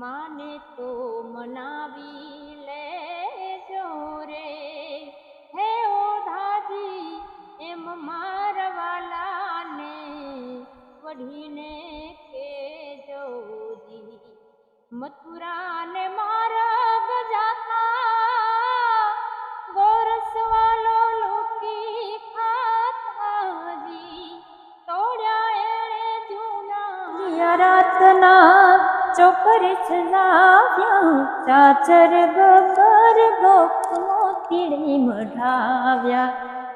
માને તો મનાવી લેજો રે. હે ઓધાજી એમ મારવાલાને વઢીને કેજો જી. મથુરાને માર્ગ જાતા ગોરસવાલો લૂંટી ખાતાજી તોડ્યા એણે જૂના રાતના ચોકર છલાવ્યા ચાચર ગબર ગોખ મોતીડી મઢાવ્યા.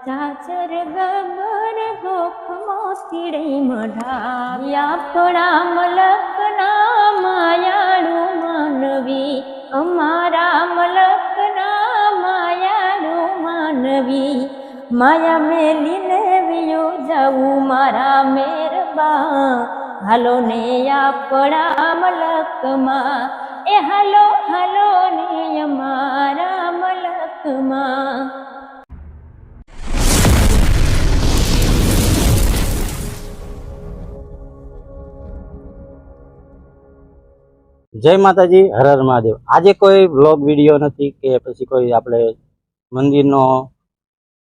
ચાચર ગબર ગોખ મોતીડી મઢાવ્યા. પણા મલકના માયાળુ માનવી, અમારા મલકના માયાળુ માનવી. માયા મેલીને વિયો જાવું મારા મેરબા હાલો ને આપણા મલકમાં. એ હાલો હાલો ને અમારા મલકમાં. જય માતાજી, હર હર મહાદેવ. આજે કોઈ બ્લોગ વીડિયો નથી કે પછી કોઈ આપણે મંદિરનો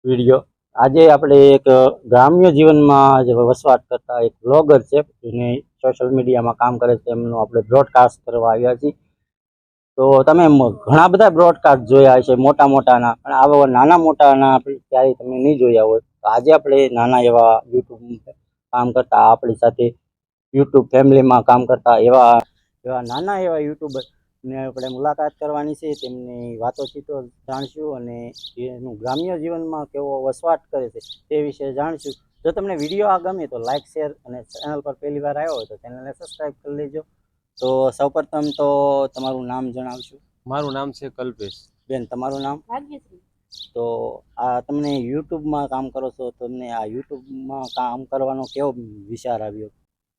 વીડિયો આજે આપણે એક ગ્રામ્ય જીવનમાં જે વસવાટ કરતા એક બ્લોગર છે, જેને સોશિયલ મીડિયામાં કામ કરે છે, એમનું આપણે બ્રોડકાસ્ટ કરવા આવ્યા છીએ. તો તમે ઘણા બધા બ્રોડકાસ્ટ જોયા હશે, મોટા મોટાના, પણ આવા નાના મોટાના આપણે ક્યારેય તમે નહીં જોયા હોય. તો આજે આપણે નાના એવા યુટ્યુબ કામ કરતા, આપણી સાથે યુટ્યુબ ફેમિલીમાં કામ કરતા એવા એવા નાના એવા યુટ્યુબર ને આપણે મુલાકાત કરવાની છે તેમની વાતોચીતો જાણશું અને એનું ગ્રામ્ય જીવનમાં કેવો વસવાટ કરે છે તે વિશે જાણશું. જો તમને વીડિયો આ ગમે તો લાઇક શેર અને ચેનલ પર પહેલી વાર આવ્યો હોય તો ચેનલને સબસ્ક્રાઈબ કરી લેજો. તો સૌપ્રથમ તો તમારું નામ જણાવશું. મારું નામ છે કલ્પેશ. બેન તમારું નામ? ભાગ્યશ્રી તો આ તમને યુટ્યુબમાં કામ કરો છો તમને આ યુટ્યુબમાં કામ કરવાનો કેવો વિચાર આવ્યો?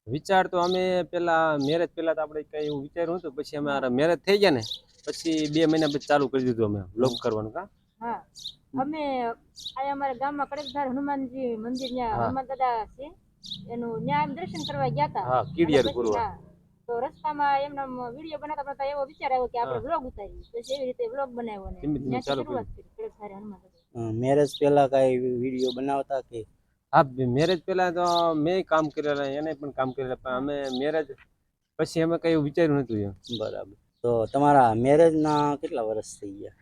વિચાર તો અમે પેલા મેરેજ પેલા તો આપણે કઈ એવું વિચાર્યું હતું પછી અમારા મેરેજ થઈ ગયા ને પછી બે મહિના પછી ચાલુ કરી દીધું અમે બ્લોગ કરવાનું કા? હા. અમે આ અમારા ગામમાં કડકધાર હનુમાનજી મંદિર ત્યાં હનુમાન દાદા છે. એનું ત્યાં એમ દર્શન કરવા ગયા હતા. હા કીડિયાર પૂર્વ તો રસ્તામાં એમના વીડિયો બનાવતા બનાવતા એવો વિચાર આવ્યો કે આપણે બ્લોગ ઉતારી ઉતારીએ. પછી એવી રીતે વ્લોગ બનાવ્યો ને. શરૂઆત કરી કડકધારે હનુમાન મેરેજ પહેલા કાંઈ વીડિયો બનાવતા કે હા મેરેજ પેલા તો મેં કામ કરેલા એને પણ કામ કરેલા પણ અમે મેરેજ પછી અમે કઈ વિચાર્યું નતું એમ. બરાબર. તો તમારા મેરેજના કેટલા વર્ષ થઈ ગયા?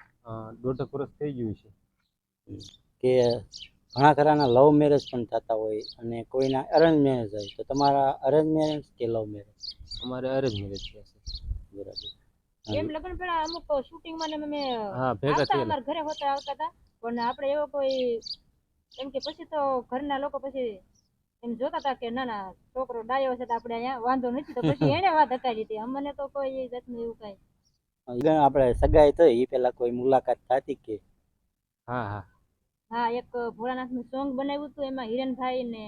દોઢક વર્ષ થઈ ગયું છે. કે ઘણા ખરાના લવ મેરેજ પણ થતા હોય અને કોઈના અરેન્જ મેરેજ હોય તો તમારા અરેન્જ મેરેજ કે લવ મેરેજ અમારે અરેન્જ મેરેજ થયા છે. બરાબર. એમ લગ્ન પેલા અમુક શૂટિંગમાં ને અમે હા ભેગા થયા ઘરે હોતા આવતા હતા. પણ આપણે એવો કોઈ એમ કે પછી તો ઘરના લોકો પછી એમ જોતા હતા કે ના ના છોકરો ડાયો છે તો આપણે અહીંયા વાંધો નથી તો પછી એને વાત હકારી હતી. અમને તો કોઈ એ જાતનું એવું કાંઈ આપણે સગાઈ થઈ એ પહેલા કોઈ મુલાકાત થતી કે? હા હા. હા એક ભોળાનાથનું સોંગ બનાવ્યું હતું એમાં હિરણભાઈ ને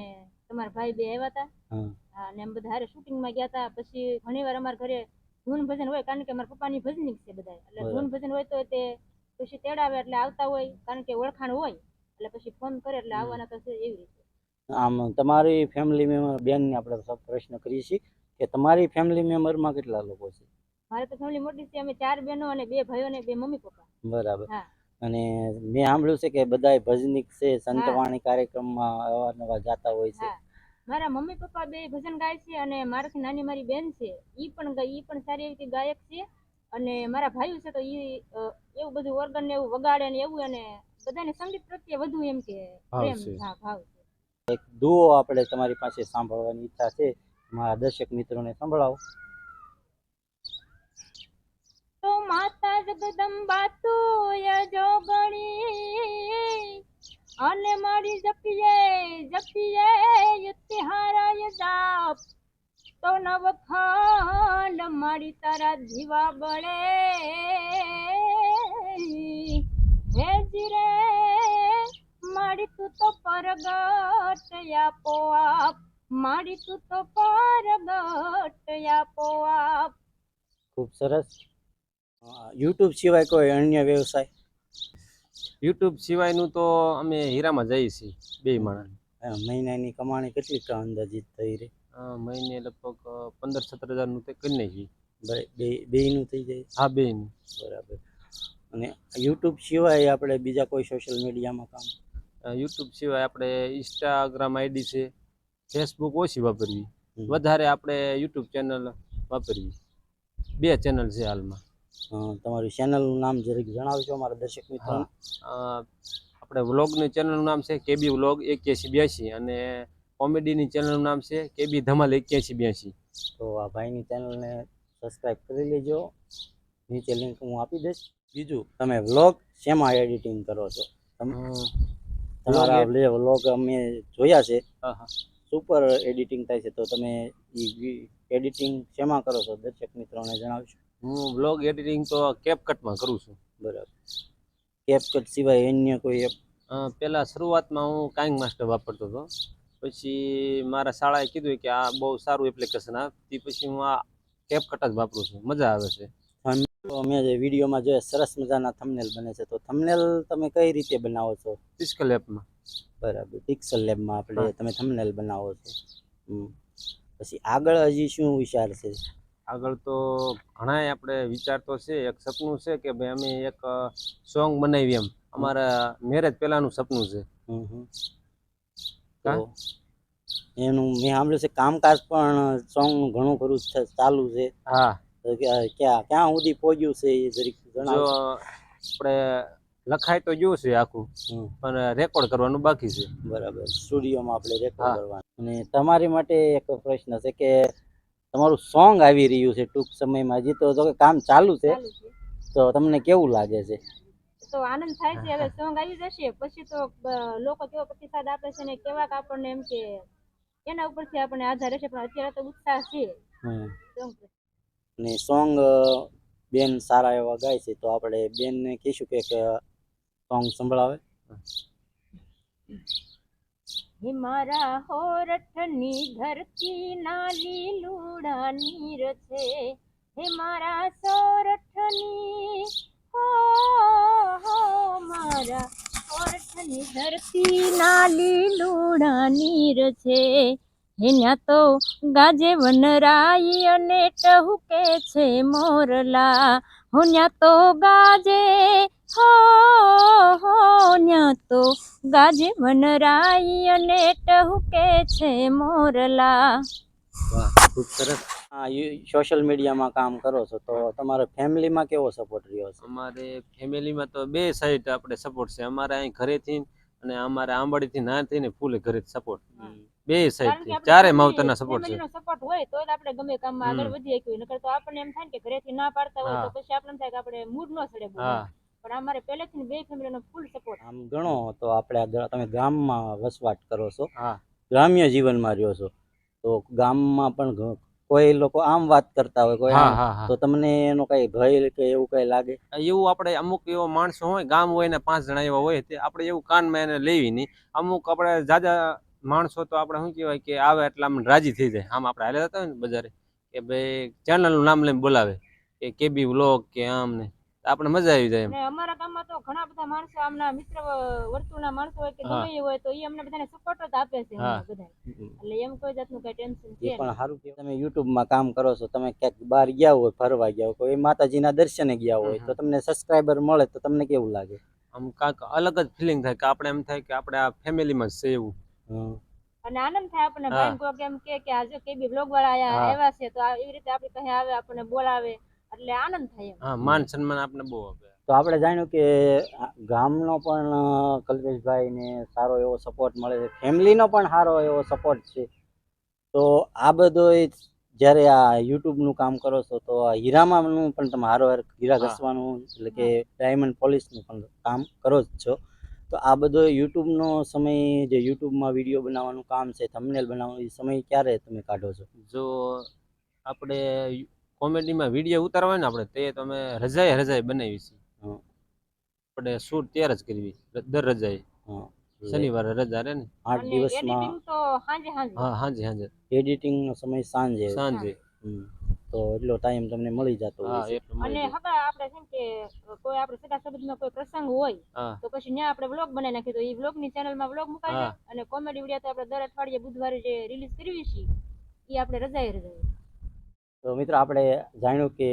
તમારા ભાઈ બે આવ્યા હતા. હા. ને એમ બધા હારે શૂટિંગમાં ગયા હતા. પછી ઘણી વાર અમારા ઘરે ધૂન ભજન હોય કારણ કે અમારા પપ્પાની ભજનિક છે બધા એટલે. ધૂન ભજન હોય તો તે પછી તેડાવે એટલે આવતા હોય કારણ કે ઓળખાણ હોય. એટલે પછી ફોન કરે એટલે આવવાના થશે એવી રીતે. આમ તમારી ફેમિલી મેમ્બર બેનને આપણે પ્રશ્ન કરીએ છીએ કે તમારી ફેમિલી મેમ્બરમાં કેટલા લોકો છે? મારે તો ફેમિલી મોટી છે અમે ચાર બહેનો અને બે ભાઈઓ અને બે મમ્મી પપ્પા. બરાબર. હા. અને મેં સાંભળ્યું છે કે બધાય ભજનિક છે સંતવાણી કાર્યક્રમમાં અવારનવાર જાતા હોય છે. મારા મમ્મી પપ્પા બે ભજન ગાય છે અને મારાથી નાની મારી બેન છે. ઈ પણ ઈ પણ સારી એવી ગાયક છે. અને મારા ભાઈઓ છે તો ઈ એવું બધું ઓર્ગન ને એવું વગાડે ને એવું અને બધાને સંગીત પ્રત્યે વધુ એમ કે ભાવ પ્રેમ છે. હા ભાવ છે. એક દુઓ આપણે તમારી પાસે સાંભળવાની ઈચ્છા છે. મારા દર્શક મિત્રોને સંભળાવો. તો માતા જગદંબા તું જોગણી અને મારી જપીએ જપીએ યુતિહારાય જાપ. તો નવખંડ મારી તારા જીવા બળે. હે જીરે મારી તું તો પરગટ આપો આપ મારી તું તો પરગટ આપો આપ ખૂબ સરસ. યુટ્યુબ સિવાય કોઈ અન્ય વ્યવસાય? યુટ્યુબ સિવાયનું તો અમે હીરામાં જઈએ છીએ બે માણસ. મહિનાની કમાણી કેટલી ક અંદાજિત થઈ રહી? મહિને લગભગ પંદર સત્તર હજારનું તે કરી નાખીએ. બે બે- બેયનું થઈ જાય? હા બેનું બરાબર. અને યુટ્યુબ સિવાય આપણે બીજા કોઈ સોશિયલ મીડિયામાં કામ? યુટ્યુબ સિવાય આપણે ઇન્સ્ટાગ્રામ આઈડી છે ફેસબુક ઓછી વાપરવી. વધારે આપણે યુટ્યુબ ચેનલ વાપરવી. બે ચેનલ છે હાલમાં. તમારી ચેનલનું નામ જરીક જણાવજો અમારા દર્શક મિત્ર આપણે વ્લોગની ચેનલનું નામ છે કેબી વ્લોગ એક્યાસી બ્યાસી અને કોમેડીની ચેનલનું નામ છે કેબી ધમાલ એક્યાસી બ્યાસી. તો આ ભાઈની ચેનલને સબસ્ક્રાઇબ કરી લેજો. નીચે લિંક હું આપી દઈશ. બીજું તમે વ્લોગ શેમાં એડિટિંગ કરો છો? તમારા વ્લોગ અમે જોયા છે સુપર એડિટિંગ થાય છે તો તમે એડિટિંગ શેમાં કરો છો? દર્શક મિત્રોને જણાવશો. હું વ્લોગ એડિટિંગ તો કેપકટમાં કરું છું. બરાબર. કેપકટ સિવાય અન્ય કોઈ એપ? પહેલા શરૂઆતમાં હું કાંઈક માસ્ટર વાપરતો હતો. પછી મારા શાળાએ કીધું કે આ બહુ સારું એપ્લિકેશન આ તે પછી હું આ કેપકટ જ વાપરું છું. મજા આવે છે. તો અમે જે વિડીયોમાં જે સરસ મજાના થંબનેલ બને છે તો થંબનેલ તમે કઈ રીતે બનાવો છો? પિક્સલ લેબમાં બરાબર પિક્સલ લેબમાં આપણે તમે થંબનેલ બનાવો છો. પછી આગળ હજી શું વિચાર છે? આગળ તો ઘણાય આપણે વિચાર તો છે એક સપનું છે કે ભાઈ અમે એક સોંગ બનાવી એમ. અમારા મેરેજ પહેલાનું સપનું છે. હમ હમ. એનું મેં સાંભળ્યું છે કામકાજ પણ સોંગનું ઘણું ખરું ચાલુ છે. હા. ક્યાં ક્યાં ક્યાં સુધી પહોંચ્યું છે એ જરીક જણાવો આપણે લખાય તો ગયું છે આખું પણ રેકોર્ડ કરવાનું બાકી છે. બરાબર. સ્ટુડિયોમાં આપણે રેકોર્ડ કરવાનું. અને તમારી માટે એક પ્રશ્ન છે કે તમારું સોંગ આવી રહ્યું છે ટૂંક સમયમાં. હજી તો કે કામ ચાલુ છે. તો તમને કેવું લાગે છે? તો આનંદ થાય છે. હવે સોંગ આવી જશે. પછી તો લોકો કેવો પ્રતિસાદ આપે છે ને કેવાક આપણને એમ કે એના ઉપરથી આપણને આધાર રહેશે. પણ અત્યારે તો ઉત્સાહ છે. અને સોંગ બેન સારા એવા ગાય છે, તો આપણે બેનને કહીશું કે સોંગ સંભળાવે. મારા હોરઠની ધરતી નાલી લીલુડા નીર છે હે મારા સોરઠની, હો હો, મારા હોરઠની ધરતી ના લીલુડા નીર છે એના તો ગાજે વનરાઈ અને ટહુકે છે મોરલા. હો ન્યા તો ગાજે હો હો ન્યા તો ગાજે વનરાઈ અને ટહુકે છે મોરલા. વાહ ખૂબ સરસ. હા સોશિયલ મીડિયામાં કામ કરો છો તો તમારે ફેમિલીમાં કેવો સપોર્ટ રહ્યો છે? અમારે ફેમિલીમાં તો બે સાઈડ આપણે સપોર્ટ છે. અમારે અહીં ઘરેથી અને અમારે આંબાડીથી ના થઈને ફૂલ ઘરે સપોર્ટ બે સાઈડથી. આપણે ચારે માવતરના સપોર્ટ છે. સપોર્ટ હોય તો જ આપણે ગમે કામમાં આગળ વધી શકીએ. નકર તો આપણને એમ થાય કે ઘરેથી ના પાડતા હોય તો પછી આપણને થાય કે આપણે મૂડ ન ચડે હા. પણ અમારે પહેલેથી બે ફેમિલીનો ફૂલ સપોર્ટ આમ ગણો તો આપણે તમે ગામમાં વસવાટ કરો છો. હા. ગ્રામ્ય જીવનમાં રહ્યો છો. તો ગામમાં પણ કોઈ લોકો આમ વાત કરતા હોય કોઈ તો તમને એનો કઈ ભય કે એવું કઈ લાગે? એવું આપણે અમુક એવો માણસો હોય ગામ હોય ને પાંચ જણા એવા હોય તે આપણે એવું કાનમાં એને લેવી નહીં. અમુક આપણે જાજા માણસો તો આપણે શું કહેવાય કે આવે એટલે આમ રાજી થઈ જાય. આમ આપણે હાલે હતા ને બજારે કે ભાઈ ચેનલનું નામ લઈને બોલાવે કે કેબી વ્લોગ કે આમ ને આપણે મજા આવી જાય એમ. અમારા ગામમાં તો ઘણા બધા માણસો આમના મિત્ર વર્તુળના માણસો હોય કે. ગમે હોય તો એ અમને બધાને સપોર્ટ જ આપે છે. એટલે એમ કોઈ જાતનું કઈ ટેન્શન છે પણ સારું કે તમે યુટ્યુબમાં કામ કરો છો તમે ક્યાંક બહાર ગયા હોય ફરવા ગયા હોય કોઈ માતાજીના દર્શને ગયા હોય તો તમને સબસ્ક્રાઇબર મળે તો તમને કેવું લાગે? આમ કાંક અલગ જ ફિલિંગ થાય કે આપણે એમ થાય કે આપણે આ ફેમિલીમાં જ છે એવું. અને આનંદ થાય આપણને. ભાઈ કોક એમ કે કે આજે કેબી બ્લોગ વાળા આયા આવ્યા છે તો એવી રીતે આપણી પાસે આવે આપણને બોલાવે એટલે આનંદ થાય હા માન સન્માન આપણે બહુ આપે તો આપણે જાણ્યું કે ગામનો પણ કલ્પેશભાઈ ને સારો એવો સપોર્ટ મળે છે. ફેમિલીનો પણ સારો એવો સપોર્ટ છે. તો આ બધો જ્યારે આ યુટ્યુબનું કામ કરો છો તો આ હીરામાંનું પણ તમે હારો હાર હીરા ઘસવાનું એટલે કે ડાયમંડ પોલિશનું પણ કામ કરો જ છો. તો આ બધો યુટ્યુબનો સમય જે યુટ્યુબમાં વીડિયો બનાવવાનું કામ છે થંબનેલ બનાવવાનું એ સમય ક્યારે તમે કાઢો છો? જો આપણે કોમેડીમાં વીડિયો ઉતારવા હોય ને આપણે તે તમે રજાએ રજાએ બનાવી છે આપણે શૂટ ત્યારે જ કરવી દર રજાએ. હં. શનિવારે રજા રહે ને. આઠ દિવસમાં એડિટિંગ તો હાંજે હાંજે હા હાંજે હાંજે એડિટિંગનો સમય સાંજે. સાંજે. હમ. તો એટલો ટાઈમ તમને મળી જતો અને હવે આપણે છે કે કોઈ આપણે સગા સંબંધમાં કોઈ પ્રસંગ હોય તો પછી ત્યાં આપણે વ્લોગ બનાવી નાખીએ. તો એ વ્લોગની ચેનલમાં વ્લોગ મુકાઈ હા. જાય અને કોમેડી વીડિયો તો આપણે દર અઠવાડિયે બુધવારે જે રિલીઝ કરવી છે એ આપણે રજાએ રજાએ તો મિત્રો આપણે જાણ્યું કે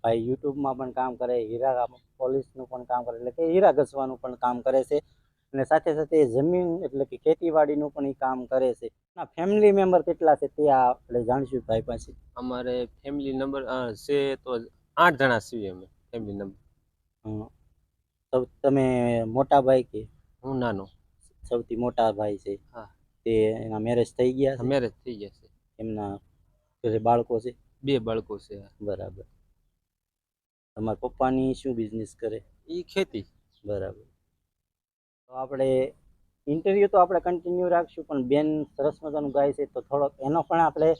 ભાઈ યુટ્યુબમાં પણ કામ કરે હીરા પોલીસનું પણ કામ કરે એટલે કે હીરા ઘસવાનું પણ કામ કરે છે. અને સાથે સાથે જમીન એટલે કે ખેતીવાડીનું પણ એ કામ કરે છે. ના ફેમિલી મેમ્બર કેટલા છે તે આપણે જાણીશું ભાઈ પાસે. અમારે ફેમિલી નંબર છે તો આઠ જણા છીએ અમે ફેમિલી નંબર. તો તમે મોટા ભાઈ કે? હું નાનો. સૌથી મોટા ભાઈ છે. હા. તે એના મેરેજ થઈ ગયા છે? મેરેજ થઈ ગયા છે. એમના ઘરે બાળકો છે? બે બાળકો છે બરાબર. તમારા પપ્પાની શું બિઝનેસ કરે? એ ખેતી. બરાબર. તો આપણે ઇન્ટરવ્યૂ તો આપણે કન્ટિન્યુ રાખશું, પણ બેન સરસ મજાનું ગાય છે, તો થોડોક એનો પણ આપણે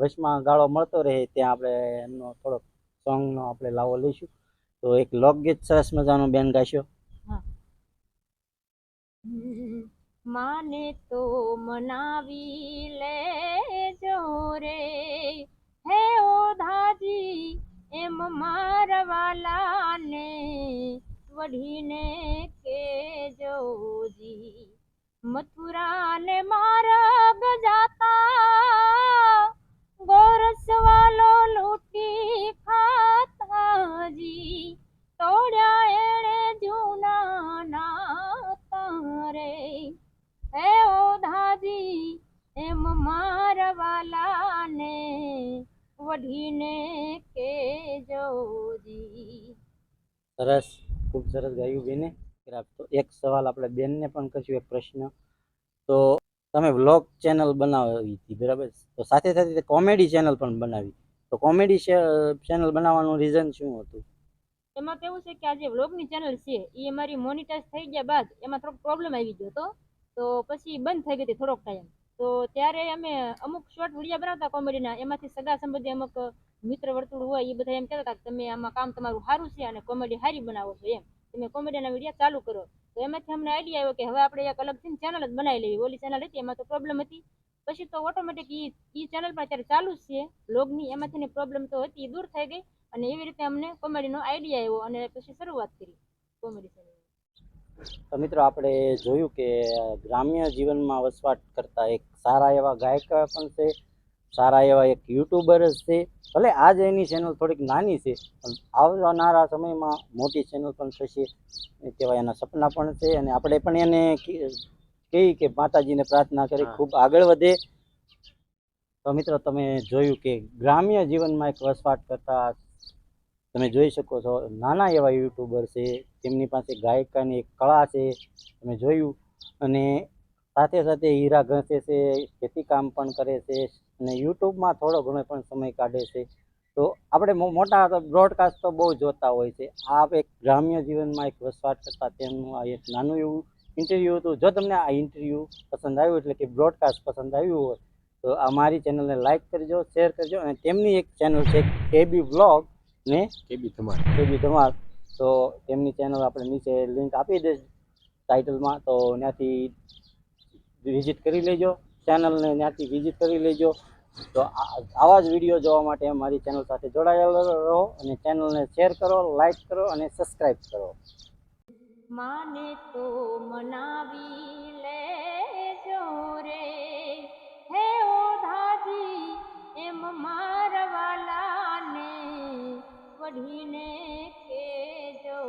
વશમાં ગાળો મળતો રહે, ત્યાં આપણે એમનો થોડોક સોંગનો આપણે લાવો લઈશું. તો એક લોકગીત સરસ મજાનું બેન ગાશો. માને તો મનાવી લે જો રે. હે ઓધાજી એમ મારવાલાને વઢીને કે જોજી મથુરાને માર્ગ જાતા ગોરસવાલો લૂટી ખાતાજી તોડ્યા એણે જૂના નાતા રે. હે ઓધાજી એમ મારવાલાને વઢીને કેજોજી સરસ. ખૂબ સરસ ગાયું બેને તો એક સવાલ આપણે બેનને પણ કરશું, એક પ્રશ્ન. તો તમે વ્લોગ ચેનલ બનાવી હતી, બરાબર? તો સાથે સાથે કોમેડી ચેનલ પણ બનાવી. તો કોમેડી ચેનલ બનાવવાનું રીઝન શું હતું? એમાં કેવું છે કે આજે વ્લોગની ચેનલ છે એ અમારી મોનિટાઈઝ થઈ ગયા બાદ એમાં થોડોક પ્રોબ્લેમ આવી ગયો હતો. તો પછી બંધ થઈ ગઈ હતી થોડોક ટાઈમ તો ત્યારે અમે અમુક શોર્ટ વીડિયો બનાવતા કોમેડીના, એમાંથી સગા સંબંધી અમુક મિત્ર વર્તુળ હોય એ બધા એમ કહેતા હતા કે તમે આમાં કામ તમારું સારું છે અને કોમેડી સારી બનાવો છો એમ. તમે કોમેડીના વીડિયો ચાલુ કરો. તો એમાંથી અમને આઈડિયા આવ્યો કે હવે આપણે એક અલગથી ચેનલ જ બનાવી લેવી. ઓલી ચેનલ હતી, એમાં તો પ્રોબ્લેમ હતી. પછી તો ઓટોમેટિક એ એ ચેનલ પણ અત્યારે ચાલુ છે. લોગની એમાંથી પ્રોબ્લેમ તો હતી દૂર થઈ ગઈ. અને એવી રીતે અમને કોમેડીનો આઈડિયા આવ્યો અને પછી શરૂઆત કરી કોમેડી ચેનલ તો મિત્રો આપણે જોયું કે ગ્રામ્ય જીવનમાં વસવાટ કરતા એક સારા એવા ગાયક પણ છે. સારા એવા એક યુટ્યુબર જ છે. ભલે આજ એની ચેનલ થોડીક નાની છે પણ આવનારા સમયમાં મોટી ચેનલ પણ થશે. તેવા એના સપના પણ છે અને આપણે પણ એને કહી કે માતાજીને પ્રાર્થના કરી ખૂબ આગળ વધે. તો મિત્રો તમે જોયું કે ગ્રામ્ય જીવનમાં એક વસવાટ કરતા તમે જોઈ શકો છો નાના એવા યુટ્યુબર છે તેમની પાસે ગાયકાની એક કળા છે તમે જોયું. અને સાથે સાથે હીરા ઘસે છે ખેતી કામ પણ કરે છે અને યુટ્યુબમાં થોડો ઘણો પણ સમય કાઢે છે. તો આપણે મોટા બ્રોડકાસ્ટ તો બહુ જોતા હોય છે. આ એક ગ્રામ્ય જીવનમાં એક વસવાટ કરતા તેમનું આ એક નાનું એવું ઇન્ટરવ્યૂ હતું. જો તમને આ ઇન્ટરવ્યૂ પસંદ આવ્યું એટલે કે બ્રોડકાસ્ટ પસંદ આવ્યું હોય તો આ મારી ચેનલને લાઇક કરજો શેર કરજો અને તેમની એક ચેનલ છે કેબી વ્લોગ ને કેબી ધમાલ. એ બી ધમાલ. તો તેમની ચેનલ આપણે નીચે લિંક આપી દઈશ ટાઇટલમાં તો ત્યાંથી વિઝિટ કરી લેજો. ચેનલને ત્યાંથી વિઝિટ કરી લેજો. તો આવા જ વીડિયો જોવા માટે મારી ચેનલ સાથે જોડાયેલો રહો અને ચેનલને શેર કરો લાઈક કરો અને સબસ્ક્રાઈબ કરો. માને તો મનાવી લે લેજો રે. હે ઓધાજી એમ મારવાલાને વઢીને કેજો.